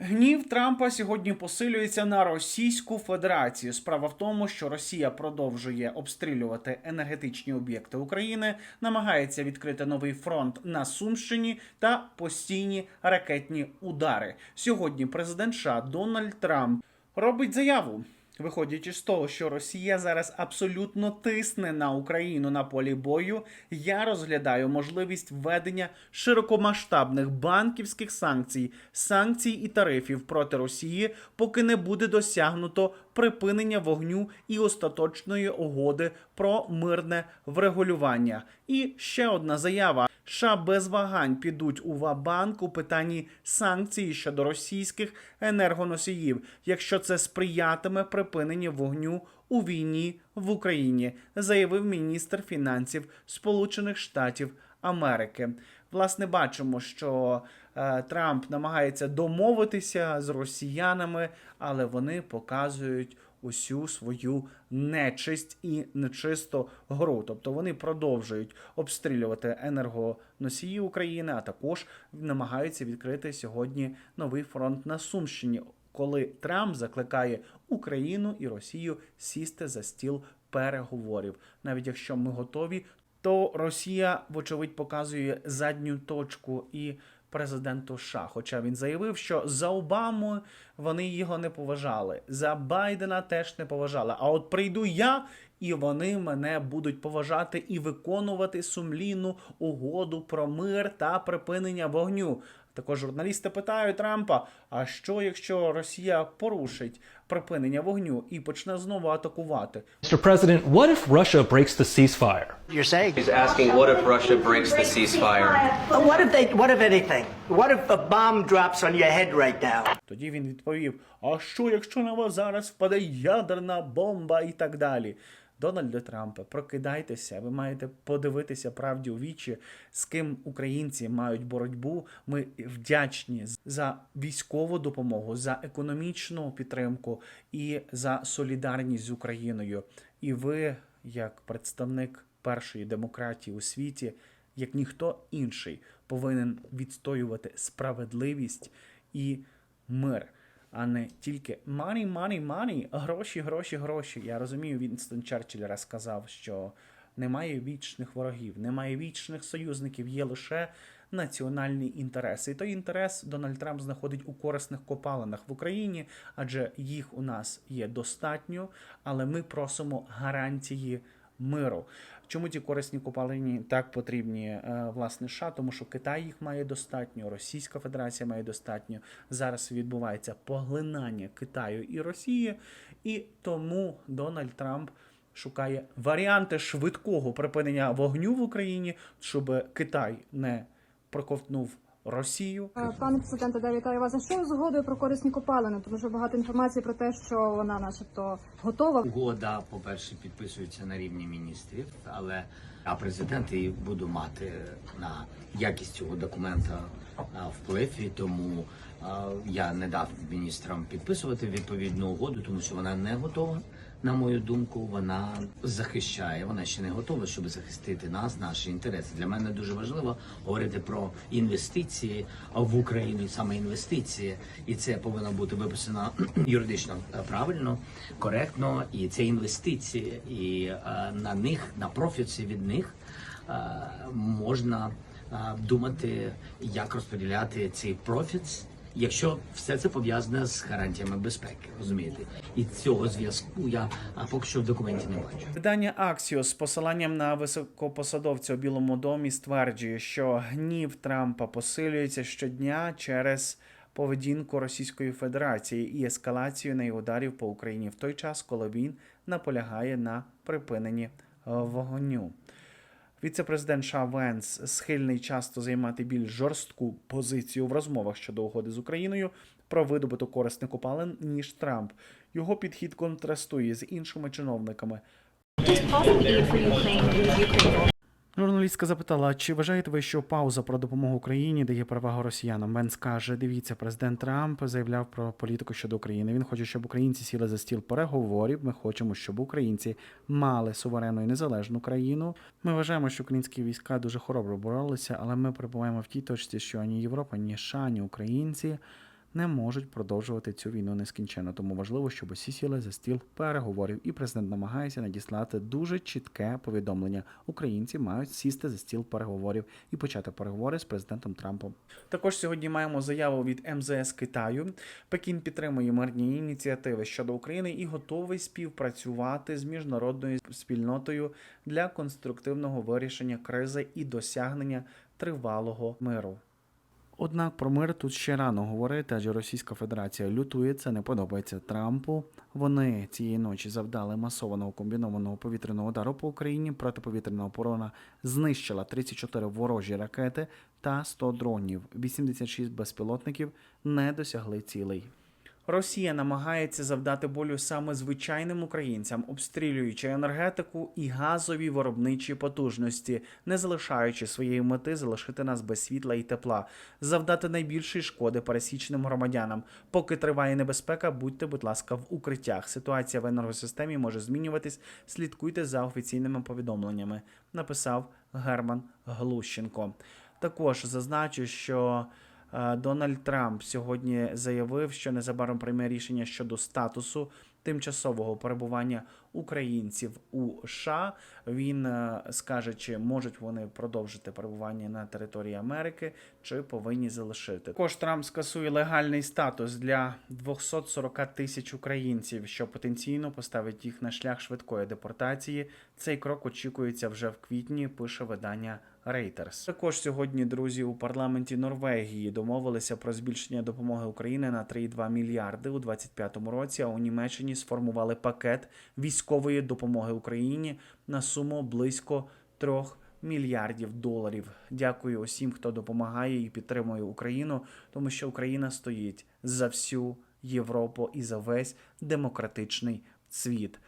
Гнів Трампа сьогодні посилюється на Російську Федерацію. Справа в тому, що Росія продовжує обстрілювати енергетичні об'єкти України, намагається відкрити новий фронт на Сумщині та постійні ракетні удари. Сьогодні президент США Дональд Трамп робить заяву. Виходячи з того, що Росія зараз абсолютно тисне на Україну на полі бою, я розглядаю можливість введення широкомасштабних банківських санкцій, санкцій і тарифів проти Росії, поки не буде досягнуто припинення вогню і остаточної угоди про мирне врегулювання. І ще одна заява. США без вагань підуть у Вабанк у питанні санкцій щодо російських енергоносіїв, якщо це сприятиме припиненню вогню у війні в Україні, заявив міністр фінансів Сполучених Штатів Америки. Власне, бачимо, що е, Трамп намагається домовитися з росіянами, але вони показують усю свою нечисть і нечисту гру. Тобто вони продовжують обстрілювати енергоносії України, а також намагаються відкрити сьогодні новий фронт на Сумщині, коли Трамп закликає Україну і Росію сісти за стіл переговорів. Навіть якщо ми готові, то Росія, вочевидь, показує задню точку і президенту США. Хоча він заявив, що за Обаму вони його не поважали, за Байдена теж не поважали. А от прийду я, і вони мене будуть поважати і виконувати сумлінну угоду про мир та припинення вогню. Також журналісти питають Трампа: а що якщо Росія порушить припинення вогню і почне знову атакувати? Mr. President, what if Russia breaks the ceasefire? You're saying? He's asking what if Russia breaks the ceasefire? Uh, What if they? What if anything? What if a bomb drops on your head right now? Тоді він відповів: А що, якщо на вас зараз впаде ядерна бомба і так далі? Дональде Трампе, прокидайтеся, ви маєте подивитися правді у вічі, з ким українці мають боротьбу. Ми вдячні за військову допомогу, за економічну підтримку і за солідарність з Україною. І ви, як представник першої демократії у світі, як ніхто інший, повинен відстоювати справедливість і мир, а не тільки money, money, money, гроші, гроші, гроші. Я розумію, Вінстон Черчилль раз сказав, що немає вічних ворогів, немає вічних союзників, є лише національні інтереси. І той інтерес Дональд Трамп знаходить у корисних копалинах в Україні, адже їх у нас є достатньо, але ми просимо гарантії миру. Чому ті корисні копалині так потрібні е, власне США? Тому що Китай їх має достатньо, Російська Федерація має достатньо. Зараз відбувається поглинання Китаю і Росії, і тому Дональд Трамп шукає варіанти швидкого припинення вогню в Україні, щоб Китай не проковтнув Росію. Е, Пане президенте, де вітаю вас. За що згодою про корисні копалини? Тому що багато інформації про те, що вона, начебто, готова. Угода, по-перше, підписується на рівні міністрів, але а президент і буду мати на якість цього документа вплив, і тому я не дав міністрам підписувати відповідну угоду, тому що вона не готова. На мою думку, вона захищає, вона ще не готова, щоб захистити нас, наші інтереси. Для мене дуже важливо говорити про інвестиції в Україну, саме інвестиції, і це повинно бути виписано юридично е, правильно, коректно. І це інвестиції, і е, на них, на профіці від них е, можна думати, як розподіляти цей профіт. Якщо все це пов'язане з гарантіями безпеки, розумієте, і цього зв'язку я а, поки що в документі не бачу. Видання Axios з посиланням на високопосадовця у Білому домі стверджує, що гнів Трампа посилюється щодня через поведінку Російської Федерації і ескалацію неї ударів по Україні в той час, коли він наполягає на припиненні вогню. Віце-президент США Венс схильний часто займати більш жорстку позицію в розмовах щодо угоди з Україною про видобуток корисних копалин, ніж Трамп. Його підхід контрастує з іншими чиновниками. Журналістка запитала, чи вважаєте ви, що пауза про допомогу Україні дає перевагу росіянам? Венс каже: дивіться, президент Трамп заявляв про політику щодо України. Він хоче, щоб українці сіли за стіл переговорів. Ми хочемо, щоб українці мали суверенну і незалежну країну. Ми вважаємо, що українські війська дуже хоробро боролися, але ми перебуваємо в тій точці, що ані Європа, ні США, ні українці не можуть продовжувати цю війну нескінченно. Тому важливо, щоб усі сіли за стіл переговорів, і президент намагається надіслати дуже чітке повідомлення. Українці мають сісти за стіл переговорів і почати переговори з президентом Трампом. Також сьогодні маємо заяву від МЗС Китаю. Пекін підтримує мирні ініціативи щодо України і готовий співпрацювати з міжнародною спільнотою для конструктивного вирішення кризи і досягнення тривалого миру. Однак про мир тут ще рано говорити, адже Російська Федерація лютує, це не подобається Трампу. Вони цієї ночі завдали масованого комбінованого повітряного удару по Україні. Протиповітряна оборона знищила 34 ворожі ракети та 100 дронів. 86 безпілотників не досягли цілей. Росія намагається завдати болю саме звичайним українцям, обстрілюючи енергетику і газові виробничі потужності, не залишаючи своєї мети залишити нас без світла і тепла, завдати найбільшої шкоди пересічним громадянам. Поки триває небезпека, будьте, будь ласка, в укриттях. Ситуація в енергосистемі може змінюватись. Слідкуйте за офіційними повідомленнями. Написав Герман Глущенко. Також зазначу, що Дональд Трамп сьогодні заявив, що незабаром прийме рішення щодо статусу тимчасового перебування українців у США. Він е, скаже, чи можуть вони продовжити перебування на території Америки, чи повинні залишити. Також Трамп скасує легальний статус для 240 тисяч українців, що потенційно поставить їх на шлях швидкої депортації. Цей крок очікується вже в квітні. Пише видання Reuters. Також сьогодні, друзі, у парламенті Норвегії домовилися про збільшення допомоги Україні на 3,2 мільярди у 2025 році. А у Німеччині сформували пакет військової допомоги Україні на суму близько 3 мільярдів доларів. Дякую усім, хто допомагає і підтримує Україну, тому що Україна стоїть за всю Європу і за весь демократичний світ.